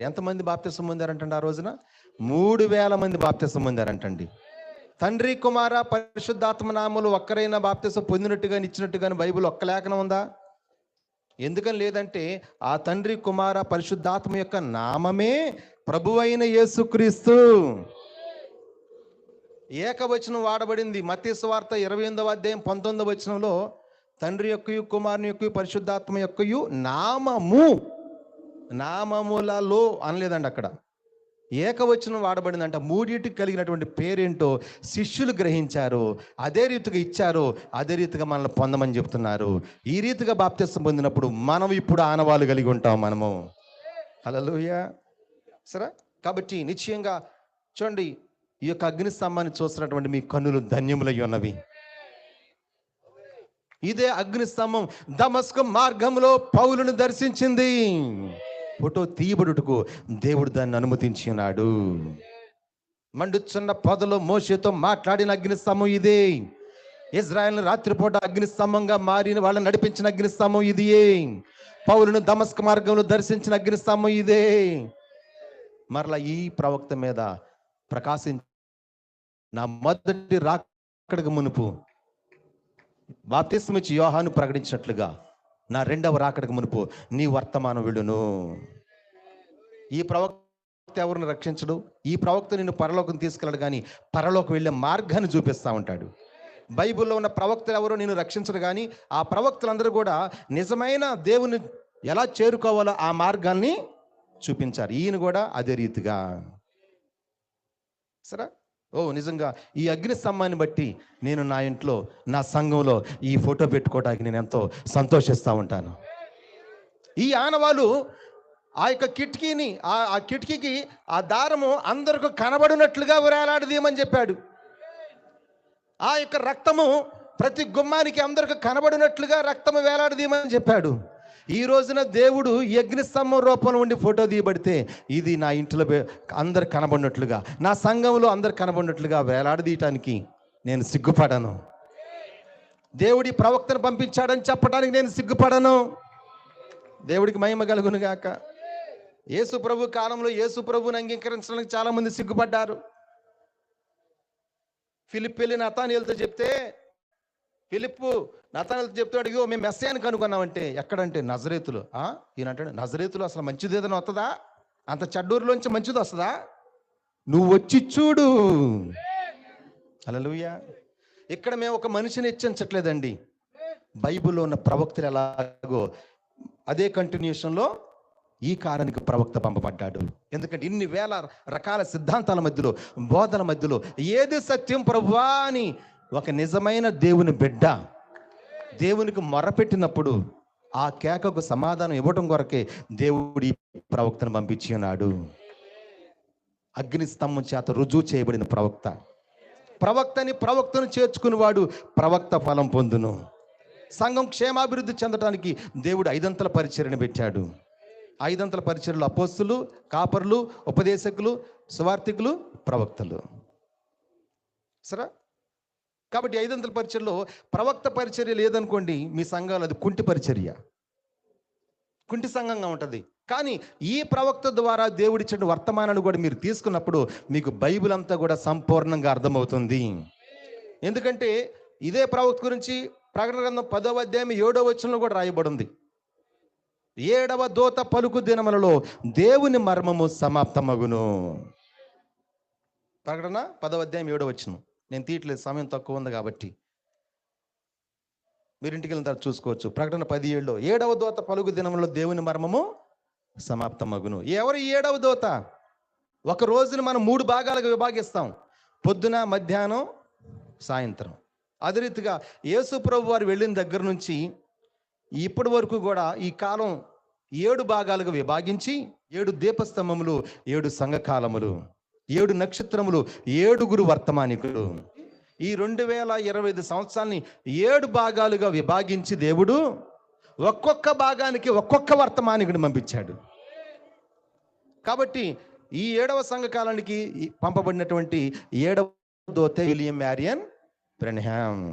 ఎంతమంది బాప్తిసం పొందారంటండి ఆ రోజున? మూడు వేల మంది బాప్తిసం పొందారంటండి. తండ్రి కుమార పరిశుద్ధాత్మ నామలు ఒక్కరైనా బాప్తిసం పొందినట్టుగా ఇచ్చినట్టుగాని బైబిల్ ఒక్క లేఖనం ఉందా? ఎందుకని లేదంటే ఆ తండ్రి కుమార పరిశుద్ధాత్మ యొక్క నామమే ప్రభువైన యేసుక్రీస్తు. ఏకవచనం వాడబడింది. మత్తి వార్త ఇరవై ఎనిమిదవ అధ్యాయం పంతొమ్మిదవ వచనంలో తండ్రి యొక్కయు కుమారుని యొక్క పరిశుద్ధాత్మ యొక్కయు నామము. నామములలో అనలేదండి అక్కడ. ఏకవచనం వాడబడిందంట మూడింటికి కలిగినటువంటి పేరేంటో శిష్యులు గ్రహించారు అదే రీతిగా ఇచ్చారు అదే రీతిగా మనల్ని పొందమని చెప్తున్నారు. ఈ రీతిగా బాప్తిసం పొందినప్పుడు మనం ఇప్పుడు ఆనవాళ్ళు కలిగి ఉంటాం మనము. హల్లెలూయా. సరే? కాబట్టి నిశ్చయంగా చూడండి ఈ యొక్క అగ్ని స్తంభాన్ని చూస్తున్నటువంటి మీ కన్నులు ధన్యములై ఉన్నవి. ఇదే అగ్నిస్తంభం దమస్క మార్గంలో పౌలను దర్శించింది. ఫోటో తీయబడుటకు దేవుడు దాన్ని అనుమతించినాడు మండుచున్న పొదలో మోషేతో మాట్లాడిన అగ్నిస్తంభం ఇదే. ఇజ్రాయెల్ రాత్రిపూట అగ్నిస్తంభంగా మారిన వాళ్ళని నడిపించిన అగ్నిస్తంభం ఇది. ఇదియే పౌలును దమస్క మార్గంలో దర్శించిన అగ్నిస్తంభం ఇదే. మరలా ఈ ప్రవక్త మీద ప్రకాశించి నా మొదటి రాకడకు మునుపు బాప్తిస్మిచ్చి యోహాను ప్రకటించినట్లుగా నా రెండవ రాకడకు మునుపు నీ వర్తమానం విడును. ఈ ప్రవక్త ఎవరిని రక్షించడు? ఈ ప్రవక్త నిన్ను పరలోకం తీసుకెళ్ళడు కానీ పరలోకం వెళ్ళే మార్గాన్ని చూపిస్తా ఉంటాడు. బైబిల్లో ఉన్న ప్రవక్తలు ఎవరో నేను రక్షించడు కానీ ఆ ప్రవక్తలందరూ కూడా నిజమైన దేవుని ఎలా చేరుకోవాలో ఆ మార్గాన్ని చూపించారు. ఈయన కూడా అదే రీతిగా. సరే? ఓ నిజంగా ఈ అగ్ని స్తంభాన్ని బట్టి నేను నా ఇంట్లో నా సంఘంలో ఈ ఫోటో పెట్టుకోవడానికి నేను ఎంతో సంతోషిస్తూ ఉంటాను. ఈ ఆనవాళ్ళు ఆ యొక్క కిటికీని ఆ ఆ కిటికీకి ఆ దారము అందరికి కనబడినట్లుగా వేలాడదీయమని చెప్పాడు. ఆ యొక్క రక్తము ప్రతి గుమ్మానికి అందరికి కనబడినట్లుగా రక్తము వేలాడదీయమని చెప్పాడు. ఈ రోజున దేవుడు ఈ రూపంలో ఉండి ఫోటో తీయబడితే ఇది నా ఇంట్లో అందరు కనబడినట్లుగా నా సంఘంలో అందరు కనబడినట్లుగా వేలాడదీయటానికి నేను సిగ్గుపడను. దేవుడి ప్రవక్తను పంపించాడని చెప్పడానికి నేను సిగ్గుపడను. దేవుడికి మహిమ కలుగును గాక. యేసు ప్రభు కాలంలో యేసు ప్రభుని అంగీకరించడానికి చాలా మంది సిగ్గుపడ్డారు. ఫిలిప్ వెళ్ళి నతానియలతో చెప్తే పిలుపు నతనలు చెప్తాడు ఇగో మేము మెస్సయానికి కనుక్కున్నామంటే ఎక్కడంటే నజరేతులు. ఆ? ఈయన అంటాడు నజరేతులు అసలు మంచిది ఏదైనా వస్తుందా అంత చెడ్డూరులోంచి మంచిది వస్తుందా? నువ్వు వచ్చి చూడు. అలలుయ్యా ఇక్కడ మేము ఒక మనిషిని హెచ్చరించట్లేదండి. బైబిల్లో ఉన్న ప్రవక్తలు ఎలాగో అదే కంటిన్యూషన్లో ఈ కారానికి ప్రవక్త పంపబడ్డాడు. ఎందుకంటే ఇన్ని వేల రకాల సిద్ధాంతాల మధ్యలో బోధన మధ్యలో ఏది సత్యం ప్రభువా అని ఒక నిజమైన దేవుని బిడ్డ దేవునికి మొరపెట్టినప్పుడు ఆ కేకకు సమాధానం ఇవ్వటం కొరకే దేవుడి ప్రవక్తను పంపించి ఉన్నాడు. అగ్నిస్తంభం చేత రుజువు చేయబడిన ప్రవక్త. ప్రవక్తని ప్రవక్తను చేర్చుకునేవాడు ప్రవక్త ఫలం పొందును. సంఘం క్షేమాభివృద్ధి చెందడానికి దేవుడు ఐదంతల పరిచర్ని పెట్టాడు. ఐదంతల పరిచర్లు అపోస్తులు కాపర్లు ఉపదేశకులు సువార్థికులు ప్రవక్తలు. సరే? కాబట్టి ఐదంతల పరిచర్లో ప్రవక్త పరిచర్య లేదనుకోండి మీ సంఘాలు అది కుంటి పరిచర్య. కుంటి సంఘంగా ఉంటుంది. కానీ ఈ ప్రవక్త ద్వారా దేవుడిచ్చిన వర్తమానాలు కూడా మీరు తీసుకున్నప్పుడు మీకు బైబిల్ అంతా కూడా సంపూర్ణంగా అర్థమవుతుంది. ఎందుకంటే ఇదే ప్రవక్త గురించి ప్రకటన గ్రంథం పదవ అధ్యాయం ఏడవ వచనంలో కూడా రాయబడింది. ఏడవ దోత పలుకు దినములలో దేవుని మర్మము సమాప్తమగును. ప్రకటన పదవ అధ్యాయం ఏడవ వచనం. నేను తీయట్లేదు సమయం తక్కువ ఉంది కాబట్టి. మీరు ఇంటికి వెళ్ళిన తర్వాత చూసుకోవచ్చు. ప్రకటన పది ఏడులో ఏడవ దోత పలుగు దినంలో దేవుని మర్మము సమాప్తమగును. ఎవరు ఏడవ దోత? ఒక రోజున మనం మూడు భాగాలుగా విభాగిస్తాం. పొద్దున మధ్యాహ్నం సాయంత్రం. అదే రీతిగా యేసు ప్రభు వారు వెళ్ళిన దగ్గర నుంచి ఇప్పటి వరకు కూడా ఈ కాలం ఏడు భాగాలుగా విభాగించి ఏడు దీపస్తంభములు ఏడు సంఘకాలములు. ఏడు నక్షత్రములు ఏడుగురు వర్తమానికులు. ఈ రెండు వేల ఇరవై ఐదు సంవత్సరాన్ని ఏడు భాగాలుగా విభాగించి దేవుడు ఒక్కొక్క భాగానికి ఒక్కొక్క వర్తమానికుడు పంపించాడు. కాబట్టి ఈ ఏడవ సంఘకాలానికి పంపబడినటువంటి ఏడవ దోతే విలియం మ్యారియన్ బ్రెన్హామ్.